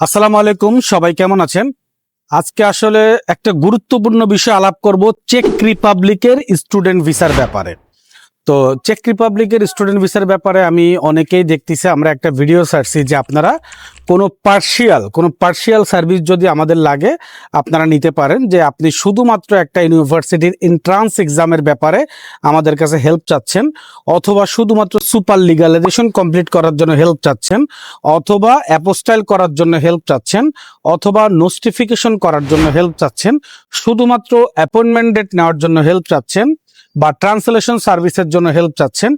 আসসালামু আলাইকুম, সবাই কেমন আছেন? আজকে আসলে একটা গুরুত্বপূর্ণ বিষয় আলাপ করব চেক রিপাবলিকের স্টুডেন্ট ভিসার ব্যাপারে। তো চেক রিপাবলিকের স্টুডেন্ট ভিসার ব্যাপারে আমি অনেকেই দেখতেছি, আমরা একটা ভিডিও ছাড়ছি যে আপনারা কোনো পার্শিয়াল কোনো পার্শিয়াল সার্ভিস যদি আমাদের লাগে, আপনারা নিতে পারেন যে আপনি শুধুমাত্র একটা ইউনিভার্সিটির এন্ট্রান্স এক্সামের ব্যাপারে আমাদের কাছে হেল্প চাচ্ছেন, অথবা শুধুমাত্র সুপার লিগালাইজেশন কমপ্লিট করার জন্য হেল্প চাচ্ছেন, অথবা অ্যাপোস্টাইল করার জন্য হেল্প চাচ্ছেন, অথবা নোস্টিফিকেশন করার জন্য হেল্প চাচ্ছেন, শুধুমাত্র অ্যাপয়েন্টমেন্ট ডেট নেওয়ার জন্য হেল্প চাচ্ছেন বা ট্রান্সলেশন সার্ভিসের জন্য হেল্প চাচ্ছেন।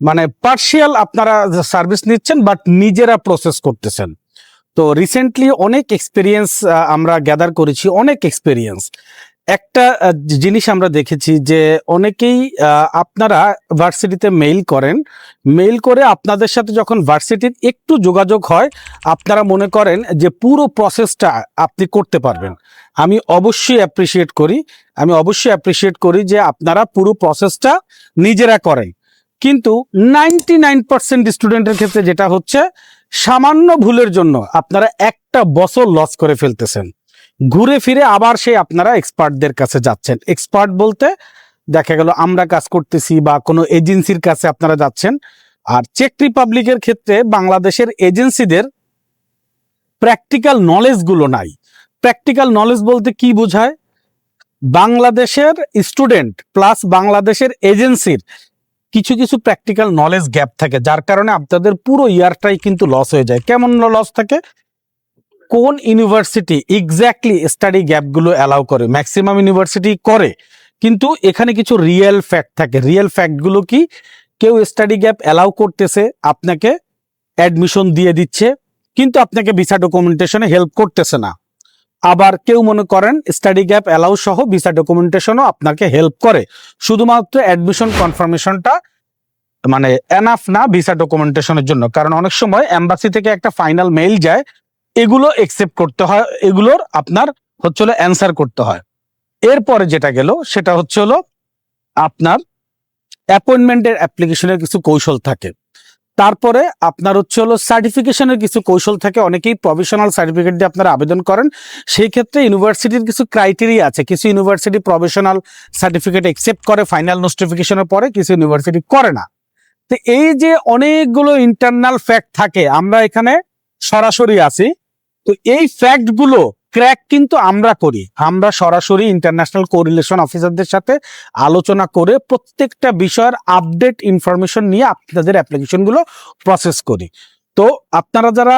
মানে পার্শিয়াল আপনারা সার্ভিস নিচ্ছেন বাট নিজেরা প্রসেস করতেছেন। তো রিসেন্টলি অনেক এক্সপিরিয়েন্স আমরা গ্যাদার করেছি, অনেক এক্সপিরিয়েন্স একটা জিনিস আমরা দেখেছি যে অনেকেই আপনারা ভার্সিটিতে মেইল করেন। মেইল করে আপনাদের সাথে যখন ভার্সিটির একটু যোগাযোগ হয়, আপনারা মনে করেন যে পুরো প্রসেসটা আপনি করতে পারবেন। আমি অবশ্যই অ্যাপ্রিসিয়েট করি, আমি অবশ্যই অ্যাপ্রিসিয়েট করি যে আপনারা পুরো প্রসেসটা নিজেরা করেন। কিন্তু নাইনটি নাইন পার্সেন্ট স্টুডেন্টের ক্ষেত্রে যেটা হচ্ছে, সামান্য ভুলের জন্য আপনারা একটা বছর লস করে ফেলতেছেন। ঘুরে ফিরে আবার সেই আপনারা এক্সপার্টদের কাছে যাচ্ছেন। এক্সপার্ট বলতে দেখা গেল আমরা কাজ করতেছি বা কোনো এজেন্সির কাছে আপনারা যাচ্ছেন। আর চেক রিপাবলিকের ক্ষেত্রে বাংলাদেশের এজেন্সিদের প্র্যাকটিক্যাল নলেজগুলো নাই। প্র্যাকটিক্যাল নলেজ বলতে কি বোঝায়? বাংলাদেশের স্টুডেন্ট প্লাস বাংলাদেশের এজেন্সির কিছু কিছু প্র্যাকটিক্যাল নলেজ গ্যাপ থাকে, যার কারণে আপনাদের পুরো ইয়ারটাই কিন্তু লস হয়ে যায়। কেমন লস থাকে? কোন ইউনিভার্সিটি এক্স্যাক্টলি স্টাডি গ্যাপগুলো অ্যালাউ করে, ম্যাক্সিমাম ইউনিভার্সিটি করে, কিন্তু এখানে কিছু রিয়েল ফ্যাক্ট থাকে। রিয়েল ফ্যাক্টগুলো কি? কেউ স্টাডি গ্যাপ অ্যালাউ করতেছে, আপনাকে অ্যাডমিশন দিয়ে দিচ্ছে, কিন্তু আপনাকে ভিসা ডকুমেন্টেশনে হেল্প করতেছে না। আবার কেউ মনে করেন স্টাডি গ্যাপ অ্যালাউ সহ ভিসা ডকুমেন্টেশনও আপনাকে হেল্প করে, শুধুমাত্র অ্যাডমিশন কনফার্মেশনটা মানে এনাফ না ভিসা ডকুমেন্টেশনের জন্য, কারণ অনেক সময় এম্বাসি থেকে একটা ফাইনাল মেইল যায় এগুলো একসেপ্ট করতে হয়, এগুলোর আপনার হচ্ছে হলো অ্যান্সার করতে হয়। এরপরে যেটা গেল, সেটা হচ্ছে হলো আপনার অ্যাপয়েন্টমেন্টের অ্যাপ্লিকেশনের কিছু কৌশল থাকে। তারপরে আপনার হচ্ছে হলো সার্টিফিকেশনের কিছু কৌশল থাকে, অনেকেই প্রফেশনাল সার্টিফিকেট দিয়ে আপনারা আবেদন করেন। সেই ক্ষেত্রে ইউনিভার্সিটির কিছু ক্রাইটেরিয়া আছে, কিছু ইউনিভার্সিটি প্রফেশনাল সার্টিফিকেট একসেপ্ট করে ফাইনাল নোটিফিকেশনের পরে কিছু ইউনিভার্সিটি করে না। তো এই যে অনেকগুলো ইন্টারনাল ফ্যাক্ট থাকে, আমরা এখানে সরাসরি আছি তো এই ফ্যাক্টগুলো ক্র্যাক কিন্তু আমরা করি। আমরা সরাসরি ইন্টারন্যাশনাল কোরিলেশন অফিসারদের সাথে আলোচনা করে প্রত্যেকটা বিষয়ের আপডেট ইনফরমেশন নিয়ে আপনাদের অ্যাপ্লিকেশনগুলো প্রসেস করি। তো আপনারা যারা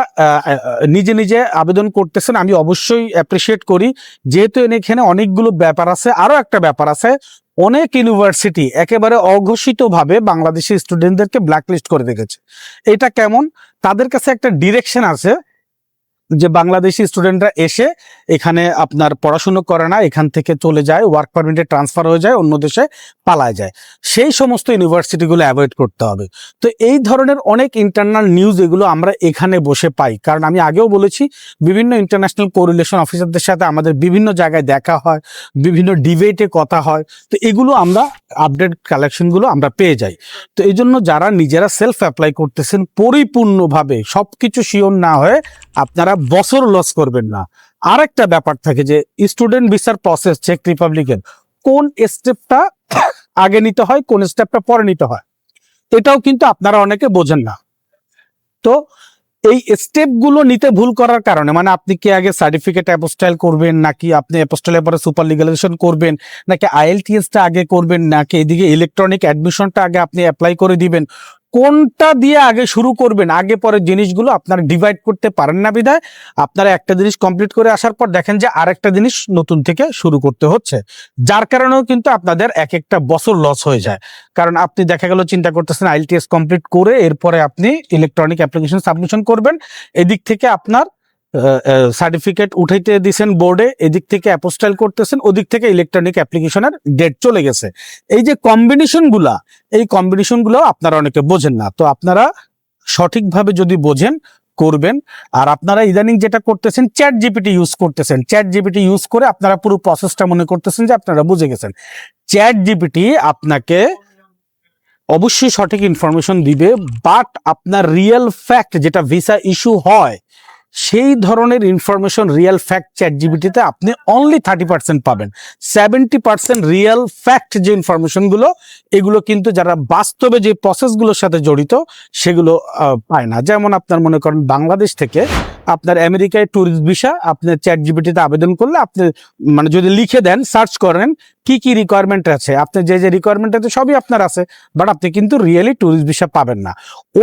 নিজে নিজে আবেদন করতেছেন, আমি অবশ্যই অ্যাপ্রিসিয়েট করি। যেহেতু এখানে অনেকগুলো ব্যাপার আছে, আরও একটা ব্যাপার আছে। অনেক ইউনিভার্সিটি একেবারে অঘোষিতভাবে বাংলাদেশি স্টুডেন্টদেরকে ব্ল্যাকলিস্ট করে রেখেছে। এটা কেমন? তাদের কাছে একটা ডিরেকশন আছে। যে বাংলাদেশি স্টুডেন্টরা এসে এখানে আপনার পড়াশুনো করে না, এখান থেকে চলে যায় ওয়ার্ক পারমিটে ট্রান্সফার হয়ে যায়, অন্য দেশে পালায় যায়। সেই সমস্ত ইউনিভার্সিটিগুলো অ্যাভয়েড করতে হবে। তো এই ধরনের অনেক ইন্টারনাল নিউজ এগুলো আমরা এখানে বসে পাই। কারণ আমি আগেও বলেছি, বিভিন্ন ইন্টারন্যাশনাল কোরিলেশন অফিসারদের সাথে আমাদের বিভিন্ন জায়গায় দেখা হয়, বিভিন্ন ডিবেটে কথা হয়। তো এগুলো আমরা আপডেট কালেকশনগুলো আমরা পেয়ে যাই। তো এই জন্য যারা নিজেরা সেলফ অ্যাপ্লাই করতেছেন, পরিপূর্ণভাবে সব কিছু শিওর না হয়ে আপনারা বছর লস করবেন না। আর একটা ব্যাপার থাকে যে স্টুডেন্ট ভিসার প্রসেস চেক রিপাবলিকের কোন স্টেপটা আগে নিতে হয়, কোন স্টেপটা পরে নিতে হয়, এটাও কিন্তু আপনারা অনেকে বোঝেন না। তো এই স্টেপগুলো নিতে ভুল করার কারণে মানে আপনি কি আগে সার্টিফিকেট অ্যাপোস্টাইল করবেন, নাকি আপনি অ্যাপোস্টাইলের পরে সুপার লিগালাইজেশন করবেন, নাকি আইএলটিএসটা আগে করবেন, নাকি এদিকে ইলেকট্রনিক অ্যাডমিশনটা আগে আপনি অ্যাপ্লাই করে দিবেন কোনটা দিয়ে আগে শুরু করবেন? আগে পরে জিনিসগুলো আপনারা ডিভাইড করতে পারেন না বিধায়। আপনারা একটা জিনিস কমপ্লিট করে আসার পর দেখেন যে আরেকটা জিনিস নতুন থেকে শুরু করতে হচ্ছে। যার কারণেও কিন্তু আপনাদের এক একটা বছর লস হয়ে যায়। কারণ আপনি দেখা গেল চিন্তা করতেছেন আইএলটিএস কমপ্লিট করে এরপরে আপনি ইলেকট্রনিক অ্যাপ্লিকেশন সাবমিশন করবেন। এদিক থেকে আপনার সার্টিফিকেট উঠাইতে দিছেন বোর্ডে এদিক থেকে অ্যাপোস্টাইল করতেছেন, ওদিক থেকে ইলেকট্রনিক অ্যাপ্লিকেশনের ডেট চলে গেছে। এই যে কম্বিনেশনগুলা, এই কম্বিনেশনগুলো আপনারা অনেকে বোঝেন না। তো আপনারা সঠিকভাবে যদি বোঝেন, করবেন। আর আপনারা ইদানিং যেটা করতেছেন চ্যাট জিপিটি ইউজ করতেছেন। চ্যাট জিপিটি ইউজ করে আপনারা পুরো প্রসেসটা মনে করতেছেন যে আপনারা বুঝে গেছেন। চ্যাট জিপিটি আপনাকে অবশ্যই সঠিক ইনফরমেশন দিবে বাট আপনার রিয়েল ফ্যাক্ট যেটা ভিসা ইস্যু হয় সেই ধরনের ইনফরমেশন রিয়েল ফ্যাক্ট চ্যাট জিবিটিতে আপনি অনলি থার্টি পার্সেন্ট পাবেন। সেভেন্টি পার্সেন্ট রিয়েল ফ্যাক্ট যে ইনফরমেশনগুলো এগুলো কিন্তু যারা বাস্তবে যে প্রসেসগুলোর সাথে জড়িত, সেগুলো পায় না। যেমন আপনার মনে করেন বাংলাদেশ থেকে আপনার আমেরিকায় ট্যুরিস্ট ভিসা আপনি চ্যাট জিবিটিতে আবেদন করলে আপনি মানে যদি লিখে দেন সার্চ করেন, কি কি রিকোয়ারমেন্ট আছে? আপনি যে যে রিকোয়ারমেন্ট আছে, সবই আপনার আছে বাট আপনি কিন্তু রিয়েলি ট্যুরিস্ট ভিসা পাবেন না।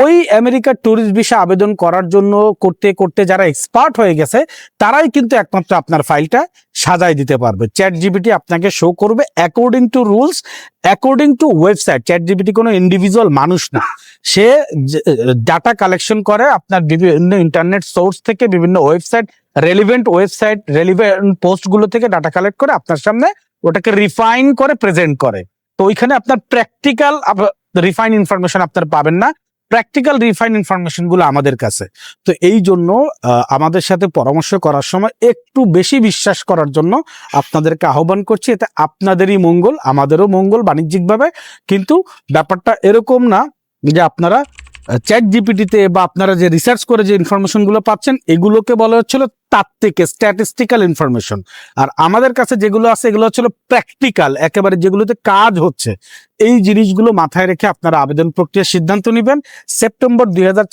ওই আমেরিকার ট্যুরিস্ট ভিসা আবেদন করার জন্য করতে করতে যারা এক্সপার্ট হয়ে গেছে, তারাই কিন্তু একমাত্র আপনার ফাইলটা সাজাই দিতে পারবে। চ্যাট জিবিটি আপনাকে শো করবে according to rules according to website chat GPT কোনো ইন্ডিভিজুয়াল মানুষ না। সে ডাটা কালেকশন করে, আপনার বিভিন্ন ইন্টারনেট সোর্স থেকে বিভিন্ন ওয়েবসাইট রেলিভেন্ট ওয়েবসাইট রেলিভেন্ট পোস্টগুলো থেকে ডাটা কালেক্ট করে আপনার সামনে ওটাকে রিফাইন করে প্রেজেন্ট করে। তো ওইখানে আপনার প্র্যাকটিক্যাল রিফাইন ইনফরমেশন আপনার পাবেন না। প্র্যাকটিক্যাল রিফাইন ইনফরমেশনগুলো আমাদের কাছে। তো এই জন্য আমাদের সাথে পরামর্শ করার সময় একটু বেশি বিশ্বাস করার জন্য আপনাদেরকে আহ্বান করছি। এতে আপনাদেরই মঙ্গল, আমাদেরও মঙ্গল বাণিজ্যিকভাবে। কিন্তু ব্যাপারটা এরকম না যে আপনারা চ্যাট জিপিটিতে বা আপনারা যে রিসার্চ করে যে ইনফরমেশনগুলো পাচ্ছেন, এগুলোকে বলা হচ্ছিল তাত্ত্বিক স্ট্যাটিস্টিক্যাল ইনফরমেশন আর আমাদের কাছে যেগুলো আছে, এগুলো হচ্ছিল প্র্যাকটিক্যাল একেবারে যেগুলোতে কাজ হচ্ছে। এই জিনিসগুলো মাথায় রেখে আপনারা আবেদন প্রক্রিয়ার সিদ্ধান্ত নেবেন। সেপ্টেম্বর দুই হাজার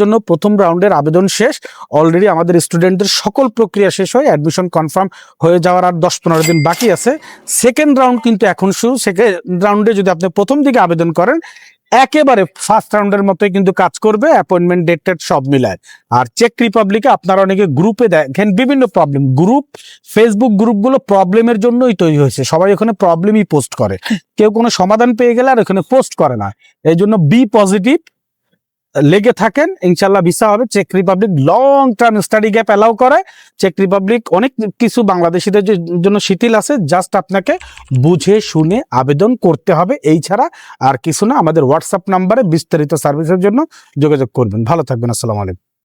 জন্য প্রথম রাউন্ডের আবেদন শেষ। অলরেডি আমাদের স্টুডেন্টদের সকল প্রক্রিয়া শেষ হয়ে অ্যাডমিশন কনফার্ম হয়ে যাওয়ার আর দশ পনেরো দিন বাকি আছে। সেকেন্ড রাউন্ড কিন্তু এখন শুরু। সেকেন্ড রাউন্ডে যদি আপনি প্রথম দিকে আবেদন করেন একেবারে ফার্স্ট রাউন্ডের মতোই কিন্তু কাজ করবে অ্যাপয়েন্টমেন্ট ডেট সব মিলায়। আর চেক রিপাবলিকে আপনারা অনেকে গ্রুপে দেখেন, বিভিন্ন প্রবলেম গ্রুপ ফেসবুক গ্রুপগুলো প্রবলেমের জন্যই তৈরি হয়েছে। সবাই ওখানে প্রবলেমই পোস্ট করে। কেউ কোনো সমাধান পেয়ে গেলে আর ওখানে পোস্ট করে না। এই জন্য বি পজিটিভ লেগে থাকেন ইনশাল্লাহ ভিসা হবে। Check Republic long term study gap allow করে। চেক রিপাবলিক অনেক কিছু বাংলাদেশিদের জন্য শিথিল আছে। জাস্ট আপনাকে বুঝে, শুনে আবেদন করতে হবে। এই ছাড়া আর কিছু না। আমাদের হোয়াটসঅ্যাপ নাম্বারে বিস্তারিত সার্ভিসের জন্য যোগাযোগ করবেন। ভালো থাকবেন। আসসালামু আলাইকুম।